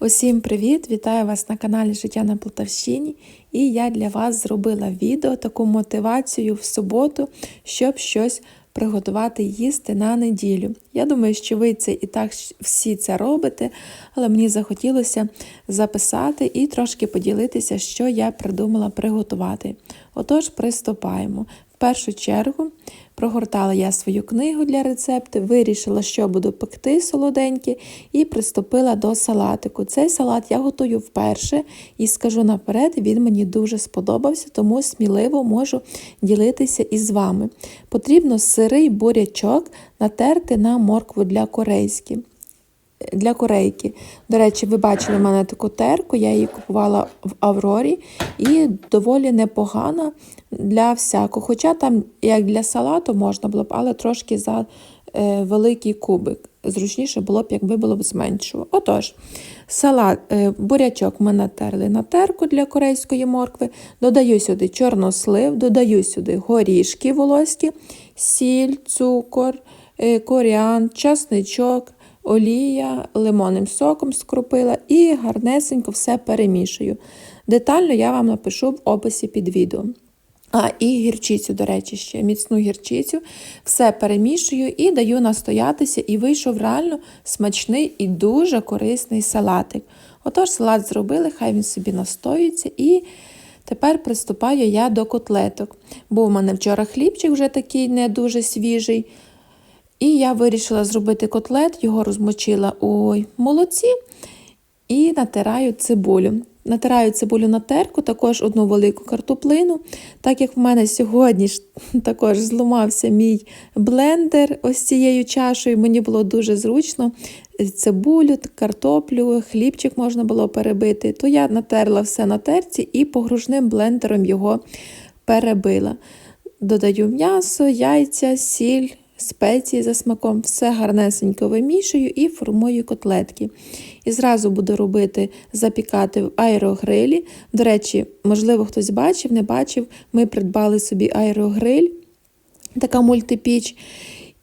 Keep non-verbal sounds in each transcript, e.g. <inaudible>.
Усім привіт! Вітаю вас на каналі Життя на Полтавщині. І я для вас зробила відео, таку мотивацію в суботу, щоб щось приготувати їсти на неділю. Я думаю, що ви це і так всі це робите, але мені захотілося записати і трошки поділитися, що я придумала приготувати. Отож, приступаємо. Першу чергу прогортала я свою книгу для рецепту, вирішила, що буду пекти солоденьке, і приступила до салатику. Цей салат я готую вперше і скажу наперед, він мені дуже сподобався, тому сміливо можу ділитися із вами. Потрібно сирий бурячок натерти на моркву для корейськи для корейки. До речі, ви бачили в мене таку терку, я її купувала в Аврорі і доволі непогана для всякого. Хоча там, як для салату, можна було б, але трошки за е, великий кубик. Зручніше було б, якби було б зменшувало. Отож, салат, е, бурячок ми натерли на терку для корейської моркви, додаю сюди чорнослив, додаю сюди горішки волоські, сіль, цукор, е, коріан, часничок олія, лимонним соком скропила і гарнесенько все перемішую. Детально я вам напишу в описі під відео. А, і гірчицю, до речі, ще міцну гірчицю, все перемішую і даю настоятися, і вийшов реально смачний і дуже корисний салатик. Отож, салат зробили, хай він собі настоюється. І тепер приступаю я до котлеток. Був у мене вчора хлібчик вже такий не дуже свіжий. І я вирішила зробити котлет, його розмочила у молоці і натираю цибулю. Натираю цибулю на терку, також одну велику картоплину. Так як в мене сьогодні ж <laughs> також зламався мій блендер ось цією чашею, мені було дуже зручно цибулю, картоплю, хлібчик можна було перебити, то я натерла все на терці і погружним блендером його перебила. Додаю м'ясо, яйця, сіль спеції за смаком, все гарнесенько вимішую і формую котлетки. І зразу буду робити, запікати в аерогрилі. До речі, можливо, хтось бачив, не бачив, ми придбали собі аерогриль, така мультипіч.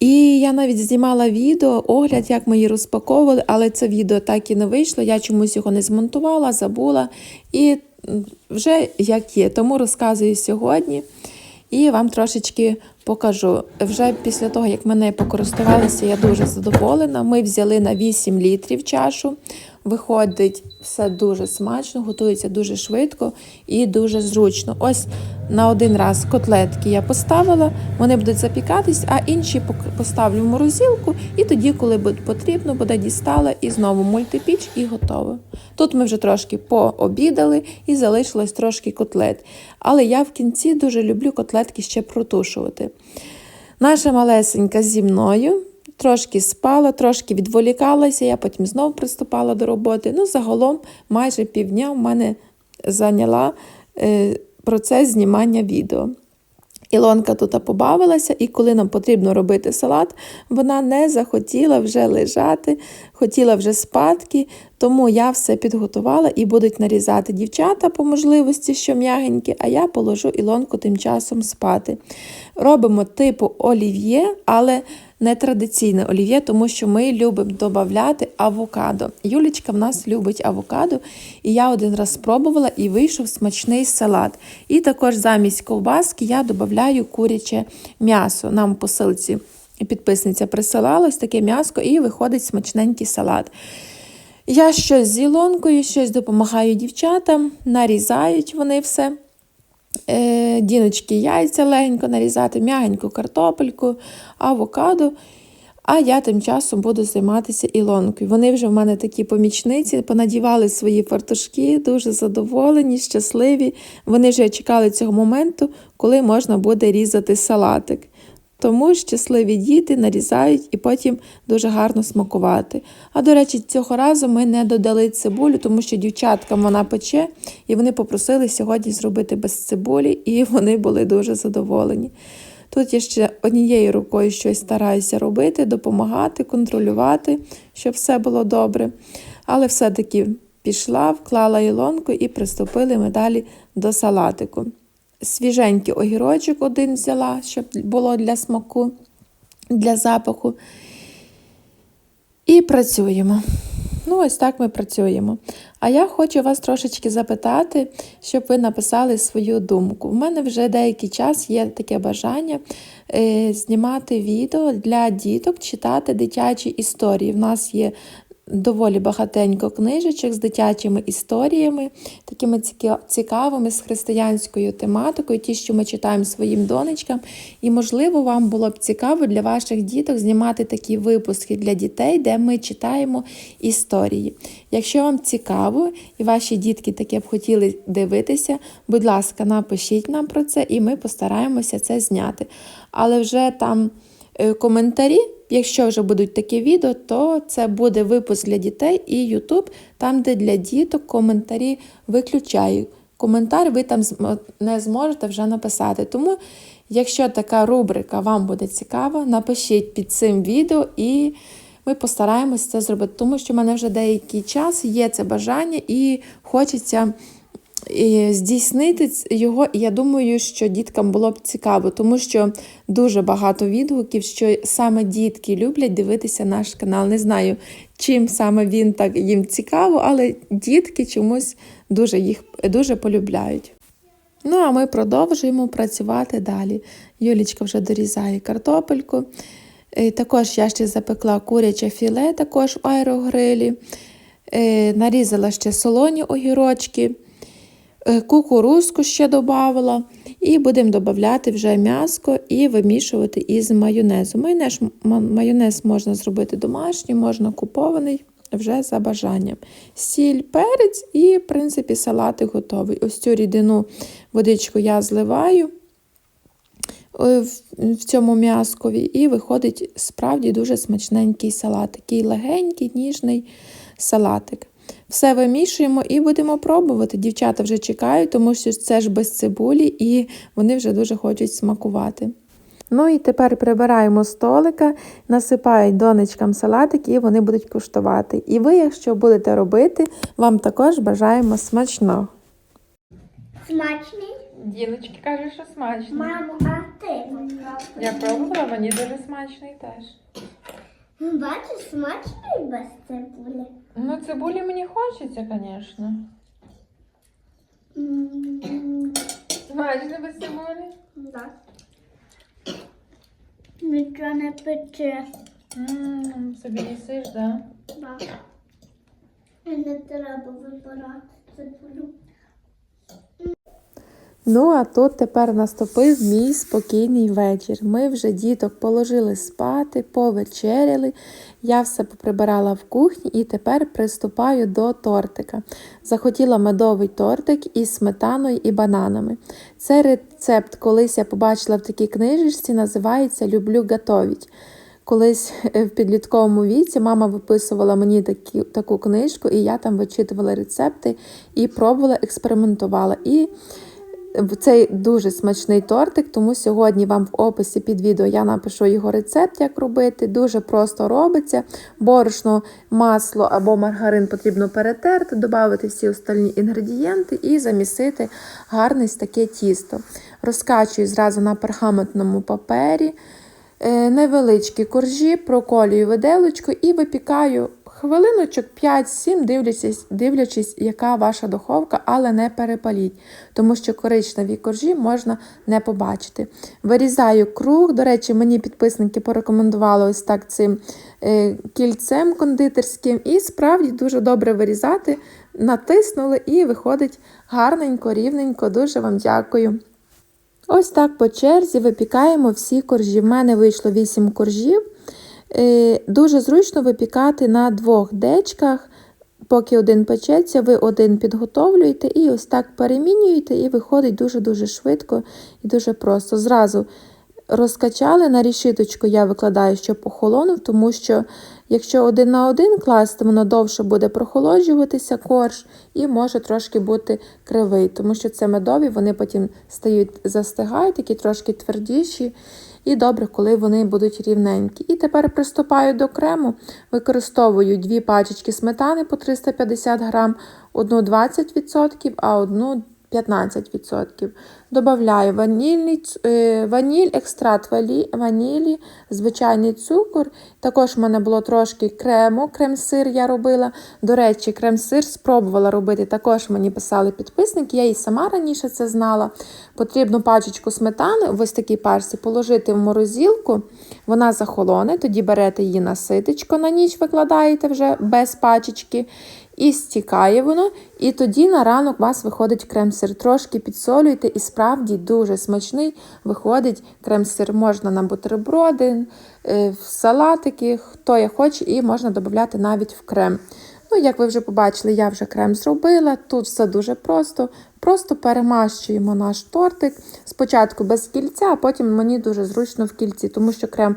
І я навіть знімала відео, огляд, як ми її розпаковували, але це відео так і не вийшло. Я чомусь його не змонтувала, забула. І вже як є. Тому розказую сьогодні. І вам трошечки покажу. Вже після того, як ми нею покористувалися, я дуже задоволена. Ми взяли на 8 літрів чашу. Виходить все дуже смачно, готується дуже швидко і дуже зручно. Ось на один раз котлетки я поставила, вони будуть запікатись, а інші поставлю в морозилку, і тоді, коли буде потрібно, буде дістала і знову мультипіч і готово. Тут ми вже трошки пообідали і залишилось трошки котлет. Але я в кінці дуже люблю котлетки ще протушувати. Наша малесенька зі мною. Трошки спала, трошки відволікалася, я потім знову приступала до роботи. Ну, загалом, майже півдня в мене зайняла е, процес знімання відео. Ілонка тут побавилася, і коли нам потрібно робити салат, вона не захотіла вже лежати, хотіла вже спадки, тому я все підготувала і будуть нарізати дівчата по можливості, що м'ягенькі, а я положу Ілонку тим часом спати. Робимо типу олів'є, але не традиційне олів'є, тому що ми любимо додати авокадо. Юлічка в нас любить авокадо, і я один раз спробувала і вийшов смачний салат. І також замість ковбаски я додаю куряче м'ясо. Нам посилці підписниця присилала таке м'яско і виходить смачненький салат. Я щось з ілонкою, щось допомагаю дівчатам, нарізають вони все. Е, Діночки яйця легенько нарізати, м'ягеньку картопельку, авокадо. А я тим часом буду займатися ілонкою. Вони вже в мене такі помічниці, понадівали свої фартушки, дуже задоволені, щасливі. Вони вже чекали цього моменту, коли можна буде різати салатик. Тому щасливі діти нарізають і потім дуже гарно смакувати. А до речі, цього разу ми не додали цибулю, тому що дівчаткам вона пече, і вони попросили сьогодні зробити без цибулі, і <laughs> вони були дуже задоволені. Тут я ще однією рукою щось стараюся робити, допомагати, контролювати, щоб все було добре. Але все-таки пішла, вклала ілонку і приступили ми далі до салатику свіженький огірочок один взяла, щоб було для смаку, для запаху. І працюємо. Ну, ось так ми працюємо. А я хочу вас трошечки запитати, щоб ви написали свою думку. У мене вже деякий час є таке бажання е, знімати відео для діток, читати дитячі історії. В нас є доволі багатенько книжечок з дитячими історіями, такими цікавими, з християнською тематикою, ті, що ми читаємо своїм донечкам. І, можливо, вам було б цікаво для ваших діток знімати такі випуски для дітей, де ми читаємо історії. Якщо вам цікаво і ваші дітки таке б хотіли дивитися, будь ласка, напишіть нам про це, і ми постараємося це зняти. Але вже там коментарі. Якщо вже будуть такі відео, то це буде випуск для дітей і YouTube, там, де для діток коментарі виключаю. Коментар ви там не зможете вже написати. Тому, якщо така рубрика вам буде цікава, напишіть під цим відео і ми постараємось це зробити. Тому що в мене вже деякий час є це бажання і хочеться здійснити його, я думаю, що діткам було б цікаво, тому що дуже багато відгуків, що саме дітки люблять дивитися наш канал. Не знаю, чим саме він так їм цікаво, але дітки чомусь дуже їх дуже полюбляють. Ну, а ми продовжуємо працювати далі. Юлічка вже дорізає картопельку. Е, Також я ще запекла куряче філе також в аерогрилі. Е, Нарізала ще солоні огірочки. Е, Кукурузку ще додавала. І будемо додавати вже м'яско і вимішувати із майонезу. Майонез, майонез можна зробити домашній, можна купований вже за бажанням. Сіль, перець і, в принципі, салатик готовий. Ось цю рідину водичку я зливаю е, в- цьому м'язкові, і виходить справді дуже смачненький салат. Такий легенький, ніжний салатик. Все вимішуємо і будемо пробувати. Дівчата вже чекають, тому що це ж без цибулі, і вони вже дуже хочуть смакувати. Ну і тепер прибираємо столика, насипають донечкам салатик, і вони будуть куштувати. І ви, якщо будете робити, вам також бажаємо смачного. Смачний. Діночки каже, що смачно. Мамо, а ти? Я пробувала, мені дуже смачний теж. Бачиш, смачний без цибулі. Ну, цибулі мені хочеться, звісно. М, Смачно без цибулі. Да. Нічого не пече. Ммм, собі їсиш, так? Да? Да. І не треба вибирати цибулю. Ну, а тут тепер наступив мій спокійний вечір. Ми вже діток положили спати, повечеряли. Я все поприбирала в кухні і тепер приступаю до тортика. Захотіла медовий тортик із сметаною і бананами. Це рецепт, колись я побачила в такій книжечці, називається Люблю готовить. Колись е, в підлітковому віці мама виписувала мені такі, таку книжку, і я там вичитувала рецепти і пробувала, експериментувала. І цей дуже смачний тортик, тому сьогодні вам в описі під відео я напишу його рецепт, як робити. Дуже просто робиться. Борошно, масло або маргарин потрібно перетерти, додати всі остальні інгредієнти і замісити гарне таке тісто. Розкачую зразу на пергаментному папері. Е, Невеличкі коржі, проколюю виделочку і випікаю хвилиночок 5-7, дивлячись, дивлячись, яка ваша духовка, але не перепаліть, тому що коричневі коржі можна не побачити. Вирізаю круг. До речі, мені підписники порекомендували ось так цим е, кільцем кондитерським, і справді дуже добре вирізати. Натиснули і виходить гарненько, рівненько. Дуже вам дякую. Ось так по черзі випікаємо всі коржі. В мене вийшло 8 коржів. Е, Дуже зручно випікати на двох дечках. Поки один печеться, ви один підготовлюєте і ось так перемінюєте, і виходить дуже-дуже швидко і дуже просто. Зразу розкачали на рішиточку, я викладаю, щоб охолонув, тому що якщо один на один класти, воно довше буде прохолоджуватися корж і може трошки бути кривий, тому що це медові, вони потім стають, застигають, такі трошки твердіші. І добре, коли вони будуть рівненькі. І тепер приступаю до крему. Використовую дві пачечки сметани по 350 грам, одну 20%, а одну 15%. Добавляю ванільний, е, ваніль, екстракт ванілі, звичайний цукор. Також в мене було трошки крему, крем-сир я робила. До речі, крем-сир спробувала робити. Також мені писали підписники, я і сама раніше це знала. Потрібно пачечку сметани, в ось такій парсі, положити в морозилку, вона захолоне, тоді берете її на ситечко на ніч викладаєте вже без пачечки. І стікає воно, і тоді на ранок у вас виходить крем-сир. Трошки підсолюйте, і справді дуже смачний виходить крем-сир. Можна на бутерброди, е, в салатики, хто я хоче, і можна додати навіть в крем. Ну, як ви вже побачили, я вже крем зробила. Тут все дуже просто. Просто перемащуємо наш тортик. Спочатку без кільця, а потім мені дуже зручно в кільці, тому що крем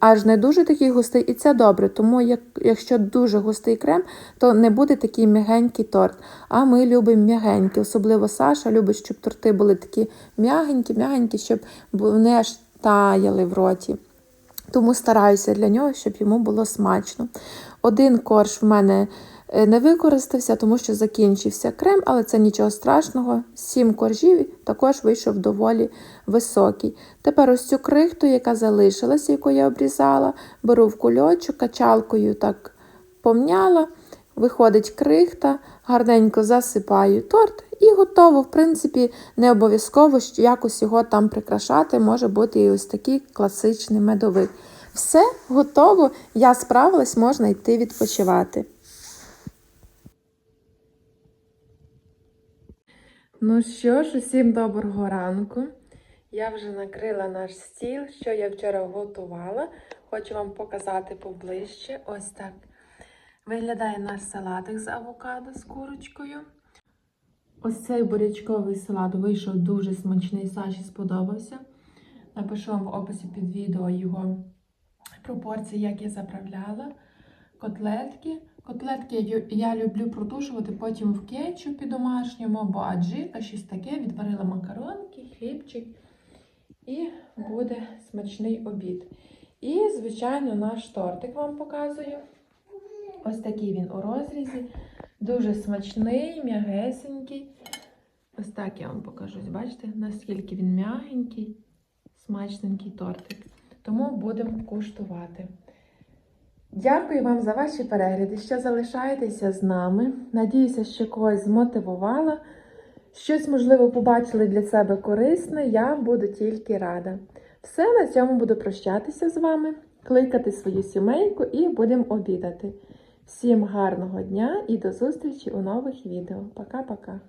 аж не дуже такий густий, і це добре. Тому як, якщо дуже густий крем, то не буде такий м'ягенький торт. А ми любимо м'ягенький. Особливо Саша любить, щоб торти були такі м'ягенькі, м'ягенькі, щоб вони аж таяли в роті. Тому стараюся для нього, щоб йому було смачно. Один корж в мене не використався, тому що закінчився крем, але це нічого страшного. Сім коржів також вийшов доволі високий. Тепер ось цю крихту, яка залишилася, яку я обрізала, беру в кульочок, качалкою так помняла. Виходить крихта, гарненько засипаю торт і готово. В принципі, не обов'язково якось його там прикрашати, може бути і ось такий класичний медовик. Все готово, я справилась, можна йти відпочивати. Ну що ж, усім доброго ранку. Я вже накрила наш стіл, що я вчора готувала. Хочу вам показати поближче. Ось так виглядає наш салатик з авокадо з курочкою. Ось цей бурячковий салат вийшов дуже смачний, Саші сподобався. Напишу вам в описі під відео його пропорції, як я заправляла. Котлетки. Котлетки я- люблю протушувати потім в кетчупі домашньому або аджика, щось таке. Відварила макаронки, хлібчик. І буде смачний обід. І, звичайно, наш тортик вам показую. Ось такий він у розрізі. Дуже смачний, м'ягесенький. Ось так я вам покажу. Бачите, наскільки він м'ягенький, смачненький тортик. Тому будемо куштувати. Дякую вам за ваші перегляди, що залишаєтеся з нами. Надіюся, що когось змотивувала. Щось, можливо, побачили для себе корисне, я буду тільки рада. Все, на цьому буду прощатися з вами, кликати свою сімейку і будемо обідати. Всім гарного дня і до зустрічі у нових відео. Пока-пока!